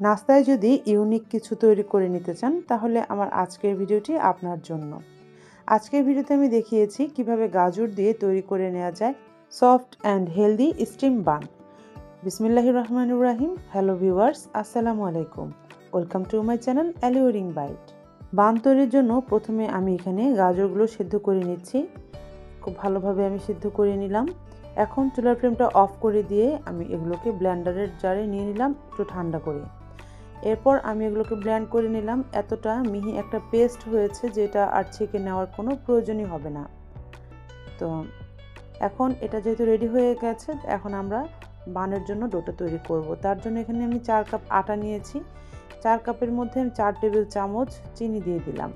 নাস্তায় যদি ইউনিক কিছু তৈরি করে নিতে চান, তাহলে আমার আজকের ভিডিওটি আপনার জন্য। আজকের ভিডিওতে আমি দেখিয়েছি কীভাবে গাজর দিয়ে তৈরি করে নেওয়া যায় soft and healthy steam bun. বিসমিল্লাহির রহমান রাহিম। হ্যালো ভিউয়ার্স, আসসালামু আলাইকুম। Welcome to my channel alluring bite. Bun তৈরির জন্য প্রথমে আমি এখানে গাজরগুলো সেদ্ধ করে নিচ্ছি। খুব ভালোভাবে আমি সেদ্ধ করে নিলাম। এখন চুলার ফ্লেমটা অফ করে দিয়ে আমি এগুলোকে ব্লেন্ডারের জারে নিয়ে নিলাম একটু ঠান্ডা করে। এরপর আমি এগুলোকে ব্ল্যান্ড করে নিলাম। এতটা মিহি একটা পেস্ট হয়েছে যেটা আর ছেঁকে নেওয়ার কোনো প্রয়োজনই হবে না। তো এখন এটা যেহেতু রেডি হয়ে গেছে, এখন আমরা বানের জন্য ডোটা তৈরি করব। তার জন্য এখানে আমি চার কাপ আটা নিয়েছি। চার কাপের মধ্যে আমি চার টেবিল চামচ চিনি দিয়ে দিলাম।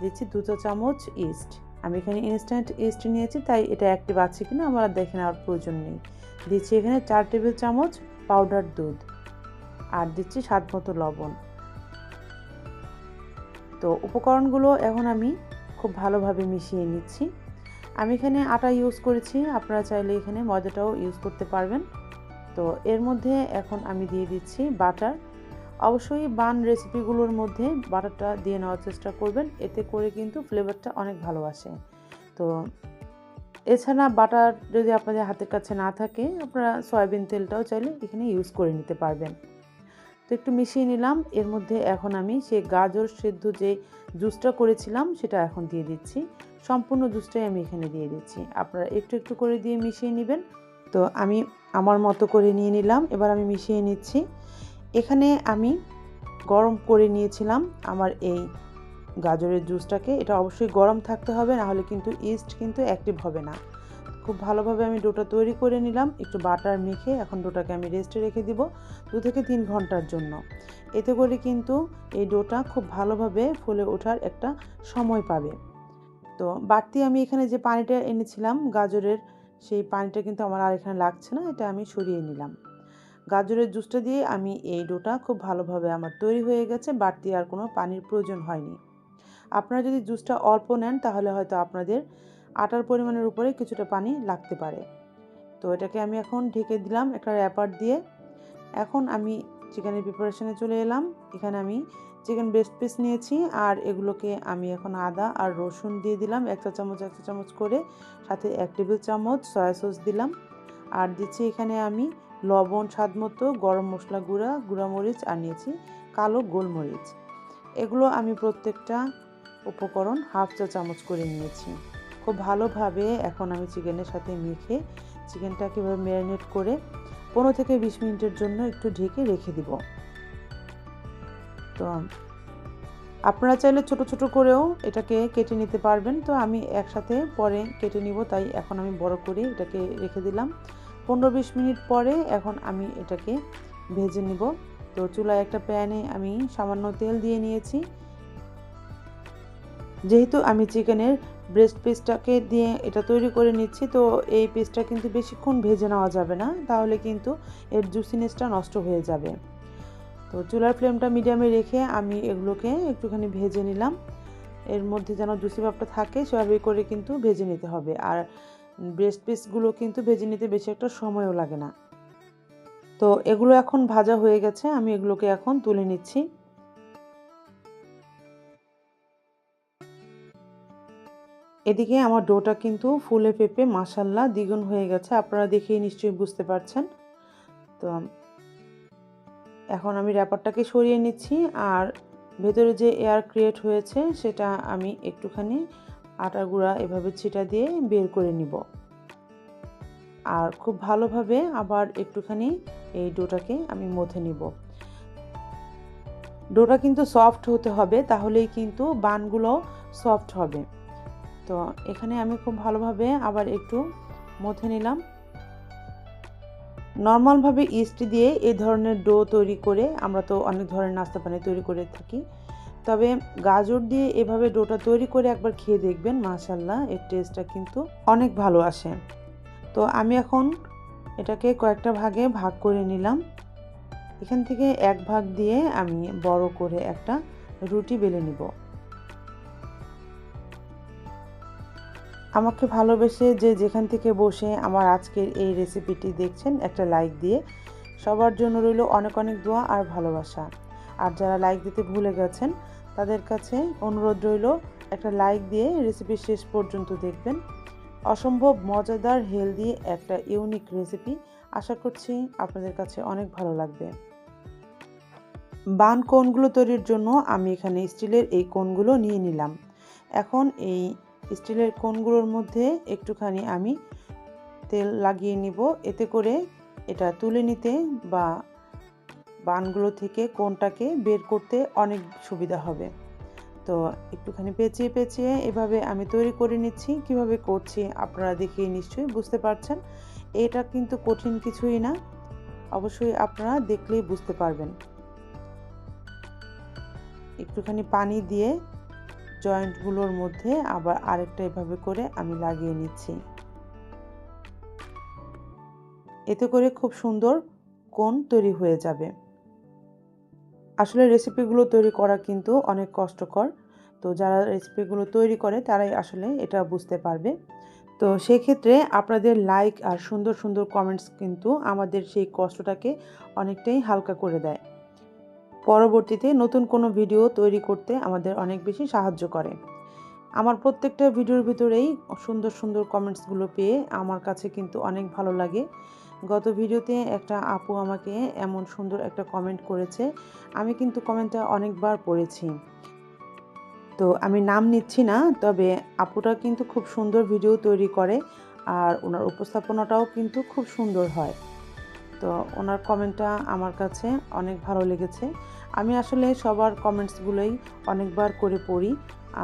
দিচ্ছি দুটো চামচ ইস্ট আমি এখানে ইনস্ট্যান্ট ইস্ট নিয়েছি, তাই এটা অ্যাক্টিভ আছে কিনা আমার দেখে নেওয়ার প্রয়োজন নেই। দিচ্ছি এখানে চার টেবিল চামচ পাউডার দুধ। আর দিচ্ছি স্বাদ মতো লবণ। তো উপকরণগুলো এখন আমি খুব ভালোভাবে মিশিয়ে নিচ্ছি। আমি এখানে আটা ইউজ করেছি, আপনারা চাইলে এখানে ময়দাটাও ইউজ করতে পারবেন। তো এর মধ্যে এখন আমি দিয়ে দিচ্ছি বাটার। অবশ্যই বান রেসিপিগুলোর মধ্যে বাটারটা দিয়ে নেওয়ার চেষ্টা করবেন, এতে করে কিন্তু ফ্লেভারটা অনেক ভালো আসে। তো এছাড়া বাটার যদি আপনাদের হাতের কাছে না থাকে, আপনারা সয়াবিন তেলটাও চাইলে এখানে ইউজ করে নিতে পারবেন। তো একটু মিশিয়ে নিলাম। এর মধ্যে এখন আমি সেই গাজর সেদ্ধ যে জুসটা করেছিলাম, সেটা এখন দিয়ে দিচ্ছি। সম্পূর্ণ জুসটাই আমি এখানে দিয়ে দিচ্ছি। আপনারা একটু একটু করে দিয়ে মিশিয়ে নেবেন। তো আমি আমার মতো করে নিয়ে নিলাম। এবার আমি মিশিয়ে নিচ্ছি। এখানে আমি গরম করে নিয়েছিলাম আমার এই গাজরের জুসটাকে। এটা অবশ্যই গরম থাকতে হবে, নাহলে কিন্তু ইস্ট কিন্তু অ্যাক্টিভ হবে না। খুব ভালোভাবে আমি ডোটা তৈরি করে নিলাম। একটু বাটার মেখে এখন ডোটাকে আমি রেস্টে রেখে দিব দু থেকে তিন ঘণ্টার জন্য। এতে করে কিন্তু এই ডোটা খুব ভালোভাবে ফুলে ওঠার একটা সময় পাবে। তো বাড়তি আমি এখানে যে পানিটা এনেছিলাম গাজরের, সেই পানিটা কিন্তু আমার আর এখানে লাগছে না, এটা আমি সরিয়ে নিলাম। গাজরের জুসটা দিয়ে আমি এই ডোটা খুব ভালোভাবে আমার তৈরি হয়ে গেছে, বাড়তি আর কোনো পানির প্রয়োজন হয়নি। আপনারা যদি জুসটা অল্প নেন তাহলে হয়তো আপনাদের আটার পরিমাণের উপরে কিছুটা পানি লাগতে পারে। তো এটাকে আমি এখন ঢেকে দিলাম একটা র্যাপার দিয়ে। এখন আমি চিকেনের প্রিপারেশনে চলে এলাম। এখানে আমি চিকেন ব্রেস্ট পিস নিয়েছি আর এগুলোকে আমি এখন আদা আর রসুন দিয়ে দিলাম। এক চা চামচ, এক চা চামচ করে। সাথে এক টেবিল চামচ সয়া সস দিলাম। আর দিচ্ছি এখানে আমি লবণ স্বাদ মতো, গরম মশলা গুঁড়া গুঁড়া মরিচ আর নিয়েছি কালো গোলমরিচ। এগুলো আমি প্রত্যেকটা উপকরণ হাফ চা চামচ করে নিয়েছি। খুব ভালোভাবে এখন আমি চিকেনের সাথে মেখে চিকেনটাকে এভাবে ম্যারিনেট করে পনেরো থেকে বিশ মিনিটের জন্য একটু ঢেকে রেখে দিব। তো আপনারা চাইলে ছোট ছোট করেও এটাকে কেটে নিতে পারবেন। তো আমি একসাথে পরে কেটে নিব, তাই এখন আমি বড় করে এটাকে রেখে দিলাম। পনেরো বিশ মিনিট পরে এখন আমি এটাকে ভেজে নিব। তো চুলায় একটা প্যানে আমি সামান্য তেল দিয়ে নিয়েছি। যেহেতু আমি চিকেনের ব্রেস্ট পিসটাকে দিয়ে এটা তৈরি করে নিচ্ছি, তো এই পিসটা কিন্তু বেশিক্ষণ ভেজে নেওয়া যাবে না, তাহলে কিন্তু এর জুসিনেসটা নষ্ট হয়ে যাবে। তো চুলার ফ্লেমটা মিডিয়ামে রেখে আমি এগুলোকে একটুখানি ভেজে নিলাম। এর মধ্যে যেন জুসি ভাবটা থাকে, সেভাবে করে কিন্তু ভেজে নিতে হবে। আর ব্রেস্ট পিসগুলো কিন্তু ভেজে নিতে বেশি একটা সময়ও লাগে না। তো এগুলো এখন ভাজা হয়ে গেছে, আমি এগুলোকে এখন তুলে নিচ্ছি। এদিকে আমার ডোটা কিন্তু ফুলে পেঁপে মাসাল্লা দ্বিগুণ হয়ে গেছে। আপনারা দেখেই নিশ্চয়ই বুঝতে পারছেন। তো, এখন আমি র্যাপারটাকে সরিয়ে নিচ্ছি। আর ভেতরে যে এয়ার ক্রিয়েট হয়েছে, সেটা আমি একটুখানি আটা গুঁড়া এভাবে ছিটা দিয়ে বের করে নিব। আর খুব ভালোভাবে আবার একটুখানি এই ডোটাকে আমি মথে নিব। ডোটা কিন্তু সফট হতে হবে, তাহলেই কিন্তু বানগুলো সফট হবে। তো এখানে আমি খুব ভালোভাবে আবার একটু মথে নিলাম। নর্মালভাবে ইস্ট দিয়ে এই ধরনের ডো তৈরি করে আমরা তো অনেক ধরনের নাস্তা পানি তৈরি করে থাকি। তবে গাজর দিয়ে এভাবে ডোটা তৈরি করে একবার খেয়ে দেখবেন মাশাল্লাহ এর টেস্টটা কিন্তু অনেক ভালো আসে। তো আমি এখন এটাকে কয়েকটা ভাগে ভাগ করে নিলাম। এখান থেকে এক ভাগ দিয়ে আমি বড় করে একটা রুটি বেলে নিব। আমাকে ভালোবেসে যে যেখান থেকে বসে আমার আজকের এই রেসিপিটি দেখছেন, একটা লাইক দিয়ে সবার জন্য রইল অনেক অনেক দোয়া আর ভালোবাসা। আর যারা লাইক দিতে ভুলে গেছেন, তাদের কাছে অনুরোধ রইল একটা লাইক দিয়ে রেসিপি শেষ পর্যন্ত দেখবেন। অসম্ভব মজাদার হেলদি একটা ইউনিক রেসিপি আশা করছি আপনাদের কাছে অনেক ভালো লাগবে। বান কোনগুলো তৈরির জন্য আমি এখানে স্টিলের এই কোনগুলো নিয়ে নিলাম। এখন এই স্টিলের কোনগুলোর মধ্যে একটুখানি আমি তেল লাগিয়ে নিব। এতে করে এটা তুলে নিতে বা বানগুলো থেকে কোনটাকে বের করতে অনেক সুবিধা হবে। তো একটুখানি পেঁচিয়ে পেঁচিয়ে এভাবে আমি তৈরি করে নিচ্ছি। কীভাবে করছি আপনারা দেখে নিশ্চয়ই বুঝতে পারছেন। এটা কিন্তু কঠিন কিছুই না। অবশ্যই আপনারা দেখলেই বুঝতে পারবেন। একটুখানি পানি দিয়ে জয়েন্টগুলোর মধ্যে আবার আরেকটা এভাবে করে আমি লাগিয়ে নিচ্ছি। এতে করে খুব সুন্দর কোন তৈরি হয়ে যাবে। আসলে রেসিপিগুলো তৈরি করা কিন্তু অনেক কষ্টকর। তো যারা রেসিপিগুলো তৈরি করে তারাই আসলে এটা বুঝতে পারবে। তো সেক্ষেত্রে আপনাদের লাইক আর সুন্দর সুন্দর কমেন্টস কিন্তু আমাদের সেই কষ্টটাকে অনেকটাই হালকা করে দেয়। পরবর্তীতে নতুন কোনো ভিডিও তৈরি করতে আমাদের অনেক বেশি সাহায্য করে। আমার প্রত্যেকটা ভিডিওর ভিতরেই সুন্দর সুন্দর কমেন্টসগুলো পেয়ে আমার কাছে কিন্তু অনেক ভালো লাগে। গত ভিডিওতে একটা আপু আমাকে এমন সুন্দর একটা কমেন্ট করেছে, আমি কিন্তু কমেন্টটা অনেকবার পড়েছি। তো আমি নাম নিচ্ছি না, তবে আপুটা কিন্তু খুব সুন্দর ভিডিও তৈরি করে আর ওনার উপস্থাপনাটাও কিন্তু খুব সুন্দর হয়। তো ওনার কমেন্টটা আমার কাছে অনেক ভালো লেগেছে। আমি আসলে সবার কমেন্টসগুলোই অনেকবার করে পড়ি,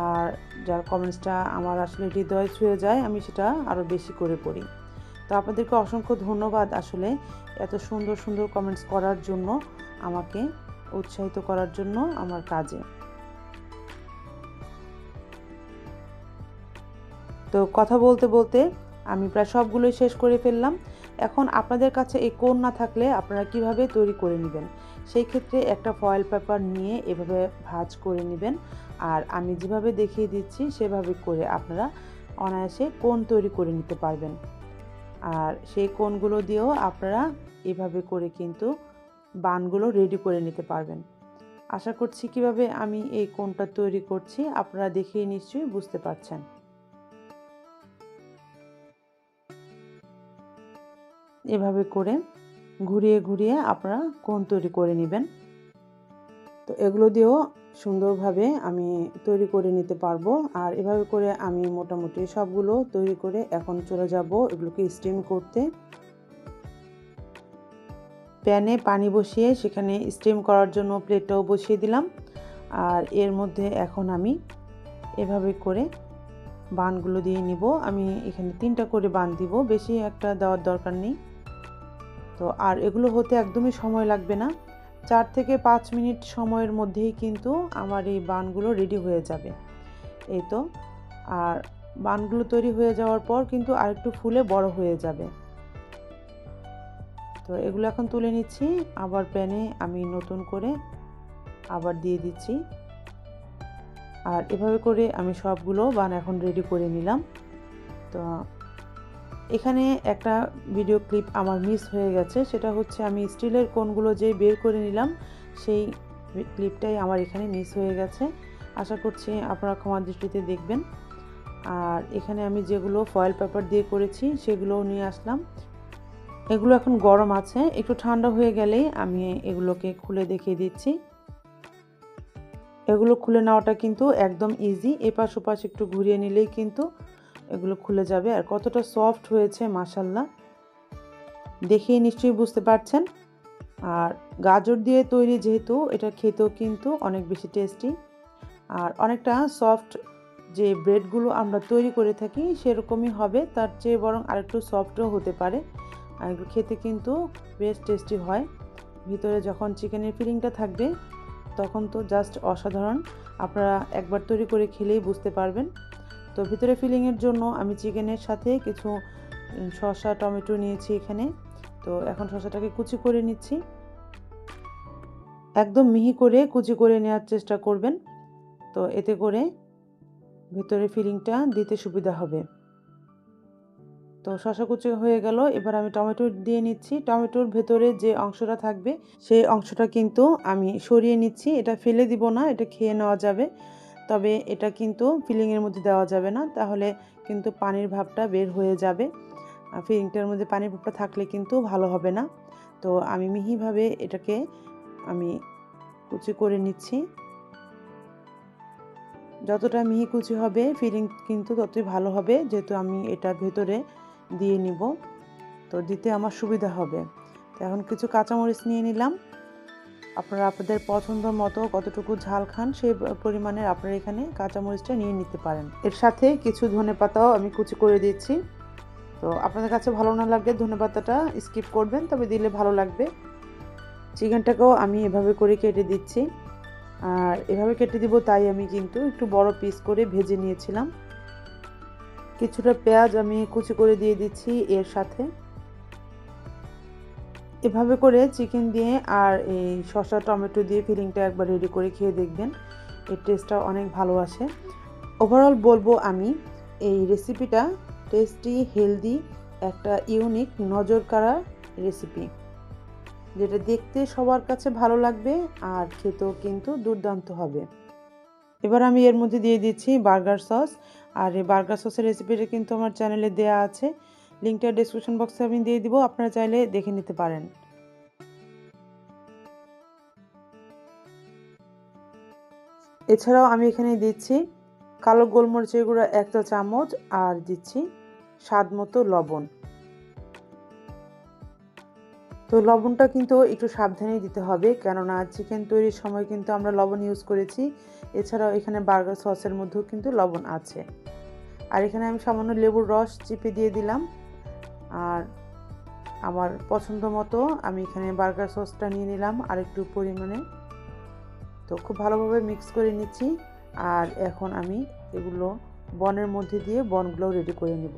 আর যার কমেন্টসটা আমার আসলে হৃদয় ছুঁয়ে যায়, আমি সেটা আরও বেশি করে পড়ি। তো আপনাদেরকে অসংখ্য ধন্যবাদ আসলে এত সুন্দর সুন্দর কমেন্টস করার জন্য, আমাকে উৎসাহিত করার জন্য আমার কাজে। তো কথা বলতে বলতে আমি প্রায় সবগুলোই শেষ করে ফেললাম। এখন আপনাদের কাছে এই কোন না থাকলে আপনারা কীভাবে তৈরি করে নেবেন? সেই ক্ষেত্রে একটা ফয়েল পেপার নিয়ে এভাবে ভাজ করে নেবেন। আর আমি যেভাবে দেখিয়ে দিচ্ছি, সেভাবে করে আপনারা অনায়াসে কোন তৈরি করে নিতে পারবেন। আর সেই কোনগুলো দিয়েও আপনারা এভাবে করে কিন্তু বানগুলো রেডি করে নিতে পারবেন। আশা করছি কীভাবে আমি এই কোনটা তৈরি করছি, আপনারা দেখেই নিশ্চয়ই বুঝতে পারছেন। এভাবে করে ঘুরিয়ে ঘুরিয়ে আপনারা কোন তৈরি করে নেবেন। তো এগুলো দিয়েও সুন্দরভাবে আমি তৈরি করে নিতে পারব। আর এভাবে করে আমি মোটামুটি সবগুলো তৈরি করে এখন চলে যাব এগুলোকে স্টিম করতে। প্যানে পানি বসিয়ে সেখানে স্টিম করার জন্য প্লেটটাও বসিয়ে দিলাম। আর এর মধ্যে এখন আমি এভাবে করে বানগুলো দিয়ে নিব। আমি এখানে তিনটা করে বান দিব, বেশি একটা দেওয়ার দরকার নেই। তো আর এগুলো হতে একদমই সময় লাগবে না। চার থেকে পাঁচ মিনিট সময়ের মধ্যেই কিন্তু আমার এই বানগুলো রেডি হয়ে যাবে। এই তো, আর বানগুলো তৈরি হয়ে যাওয়ার পর কিন্তু আরেকটু ফুলে বড় হয়ে যাবে। তো এগুলো এখন তুলে নিচ্ছি, আবার প্যানে আমি নতুন করে আবার দিয়ে দিচ্ছি। আর এভাবে করে আমি সবগুলো বান এখন রেডি করে নিলাম। তো এখানে একটা ভিডিও ক্লিপ আমার মিস হয়ে গেছে। সেটা হচ্ছে আমি স্টিলের কোনগুলো যে বের করে নিলাম, সেই ক্লিপটাই আমার এখানে মিস হয়ে গেছে। আশা করছি আপনারা ক্ষমা দৃষ্টিতে দেখবেন। আর এখানে আমি যেগুলো ফয়েল পেপার দিয়ে করেছি, সেগুলোও নিয়ে আসলাম। এগুলো এখন গরম আছে, একটু ঠান্ডা হয়ে গেলেই আমি এগুলোকে খুলে দেখিয়ে দিচ্ছি। এগুলো খুলে নেওয়াটা কিন্তু একদম ইজি এপাশ ওপাশ একটু ঘুরিয়ে নিলেই কিন্তু এগুলো খুলে যাবে। আর কতটা সফট হয়েছে মাসাল্লাহ দেখেই নিশ্চয়ই বুঝতে পারছেন। আর গাজর দিয়ে তৈরি যেহেতু, এটা খেতেও কিন্তু অনেক বেশি টেস্টি আর অনেকটা সফট যে ব্রেডগুলো আমরা তৈরি করে থাকি, সেরকমই হবে। তার চেয়ে বরং আরেকটু সফটও হতে পারে। আর এগুলো খেতে কিন্তু বেশ টেস্টি হয়। ভিতরে যখন চিকেনের ফিলিংটা থাকবে, তখন তো জাস্ট অসাধারণ। আপনারা একবার তৈরি করে খেলেই বুঝতে পারবেন। তো ভিতরে ফিলিংয়ের জন্য আমি চিকেনের সাথে কিছু শসা, টমেটো নিয়েছি এখানে। তো এখন শসাটাকে কুচি করে নিচ্ছি। একদম মিহি করে কুচি করে নেওয়ার চেষ্টা করবেন। তো এতে করে ভেতরে ফিলিংটা দিতে সুবিধা হবে। তো শশা কুচি হয়ে গেল। এবার আমি টমেটো দিয়ে নিচ্ছি। টমেটোর ভেতরে যে অংশটা থাকবে, সেই অংশটা কিন্তু আমি সরিয়ে নিচ্ছি। এটা ফেলে দিব না, এটা খেয়ে নেওয়া যাবে। তবে এটা কিন্তু ফিলিংয়ের মধ্যে দেওয়া যাবে না। তাহলে কিন্তু পানির ভাবটা বের হয়ে যাবে। ফিলিংটার মধ্যে পানির ভাবটা থাকলে কিন্তু ভালো হবে না। তো আমি মিহিভাবে এটাকে আমি কুচি করে নিচ্ছি। যতটা মিহি কুচি হবে, ফিলিং কিন্তু ততই ভালো হবে, যেহেতু আমি এটা ভেতরে দিয়ে নিব। তো দিতে আমার সুবিধা হবে। তো এখন কিছু কাঁচামরিচ নিয়ে নিলাম। আপনারা আপনাদের পছন্দ মতো কতটুকু ঝাল খান সেই পরিমাণের আপনারা এখানে কাঁচামরিচটা নিয়ে নিতে পারেন। এর সাথে কিছু ধনে পাতাও আমি কুচি করে দিচ্ছি। তো আপনাদের কাছে ভালো না লাগলে ধনে পাতাটা স্কিপ করবেন, তবে দিলে ভালো লাগবে। চিকেনটাকেও আমি এভাবে করে কেটে দিচ্ছি। আর এভাবে কেটে দিব তাই আমি কিন্তু একটু বড় পিস করে ভেজে নিয়েছিলাম। কিছুটা পেঁয়াজ আমি কুচি করে দিয়ে দিচ্ছি এর সাথে। এভাবে করে চিকেন দিয়ে আর এই শসা, টমেটো দিয়ে ফিলিংটা একবার রেডি করে খেয়ে দেখবেন। এর টেস্টটা অনেক ভালো আসে। ওভারঅল বলব আমি, এই রেসিপিটা টেস্টি হেলদি একটা ইউনিক নজর কাড়া রেসিপি যেটা দেখতে সবার কাছে ভালো লাগবে আর খেতেও কিন্তু দুর্দান্ত হবে। এবার আমি এর মধ্যে দিয়ে দিচ্ছি বার্গার সস আর এই বার্গার সসের রেসিপিটা কিন্তু আমার চ্যানেলে দেয়া আছে। লিঙ্কটা ডিসক্রিপশন বক্সে আমি দিয়ে দিব, আপনারা চাইলে দেখে নিতে পারেন। এছাড়াও আমি এখানে দিচ্ছি কালো গোলমরিচের গুঁড়া একটা চামচ আর দিচ্ছি স্বাদ মতো লবণ। তো লবণটা কিন্তু একটু সাবধানেই দিতে হবে, কেননা চিকেন তৈরির সময় কিন্তু আমরা লবণ ইউজ করেছি। এছাড়াও এখানে বার্গার সসের মধ্যেও কিন্তু লবণ আছে। আর এখানে আমি সামান্য লেবুর রস চিপে দিয়ে দিলাম। আর আমার পছন্দ মতো আমি এখানে বার্গার সসটা নিয়ে নিলাম আর একটু পরিমাণে। তো খুব ভালোভাবে মিক্স করে নিচ্ছি আর এখন আমি এগুলো বনের মধ্যে দিয়ে বনগুলো রেডি করে নেব।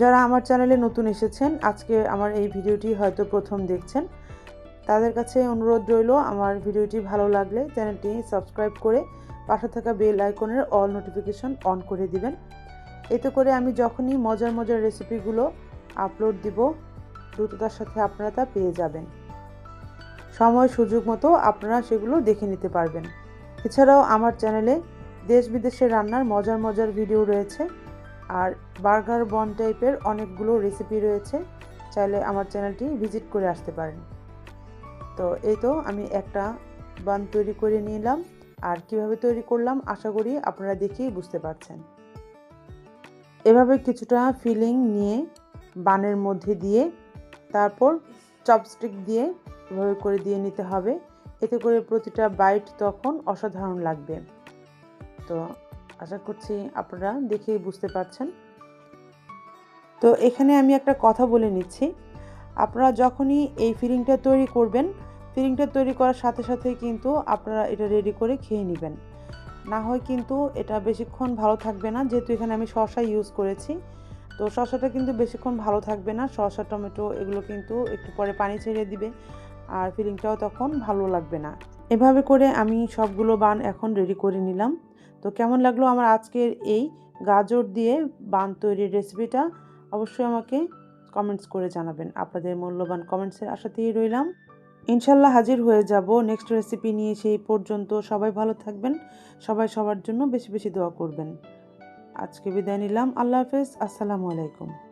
যারা আমার চ্যানেলে নতুন এসেছেন, আজকে আমার এই ভিডিওটি হয়তো প্রথম দেখছেন, তাদের কাছে অনুরোধ রইল আমার ভিডিওটি ভালো লাগলে চ্যানেলটি সাবস্ক্রাইব করে পাশে থাকা বেল আইকনের অল নোটিফিকেশন অন করে দিবেন। এতে করে আমি যখনই মজার মজার রেসিপিগুলো আপলোড দিব, দ্রুততার সাথে আপনারা তা পেয়ে যাবেন। সময়, সুযোগ মতো আপনারা সেগুলো দেখে নিতে পারবেন। এছাড়াও আমার চ্যানেলে দেশ বিদেশের রান্নার মজার মজার ভিডিও রয়েছে আর বার্গার বন টাইপের অনেকগুলো রেসিপি রয়েছে। চাইলে আমার চ্যানেলটি ভিজিট করে আসতে পারেন। তো এই তো আমি একটা বান তৈরি করে নিলাম। আর কীভাবে তৈরি করলাম, আশা করি আপনারা দেখেই বুঝতে পারছেন। এভাবে কিছুটা ফিলিং নিয়ে বানের মধ্যে দিয়ে তারপর চপস্টিক দিয়ে এভাবে করে দিয়ে নিতে হবে। এতে করে প্রতিটা বাইট তখন অসাধারণ লাগবে। তো আশা করছি আপনারা দেখেই বুঝতে পারছেন। তো এখানে আমি একটা কথা বলে নিচ্ছি। আপনারা যখনই এই ফিলিংটা তৈরি করবেন ফিলিংটা তৈরি করার সাথে সাথে কিন্তু আপনারা এটা রেডি করে খেয়ে নেবেন। না হয় কিন্তু এটা বেশিক্ষণ ভালো থাকবে না, যেহেতু এখানে আমি শসা ইউজ করেছি। তো শসাটা কিন্তু বেশিক্ষণ ভালো থাকবে না, শসা, টমেটো এগুলো কিন্তু একটু পরে পানি ছেড়ে দিবে আর ফিলিংটাও তখন ভালো লাগবে না। এভাবে করে আমি সবগুলো বান এখন রেডি করে নিলাম। তো কেমন লাগল আমার আজকের এই গাজর দিয়ে বান তৈরির রেসিপিটা অবশ্যই আমাকে কমেন্টস করে জানাবেন। আপনাদের মূল্যবান কমেন্টসের আশাতেই রইলাম। ইনশাল্লাহ হাজির হয়ে যাব। নেক্সট রেসিপি নিয়ে সেই পর্যন্ত সবাই ভালো থাকবেন। সবাই সবার জন্য বেশি বেশি দোয়া করবেন। আজকে বিদায় নিলাম। আল্লাহ হাফেজ। আসসালামু আলাইকুম।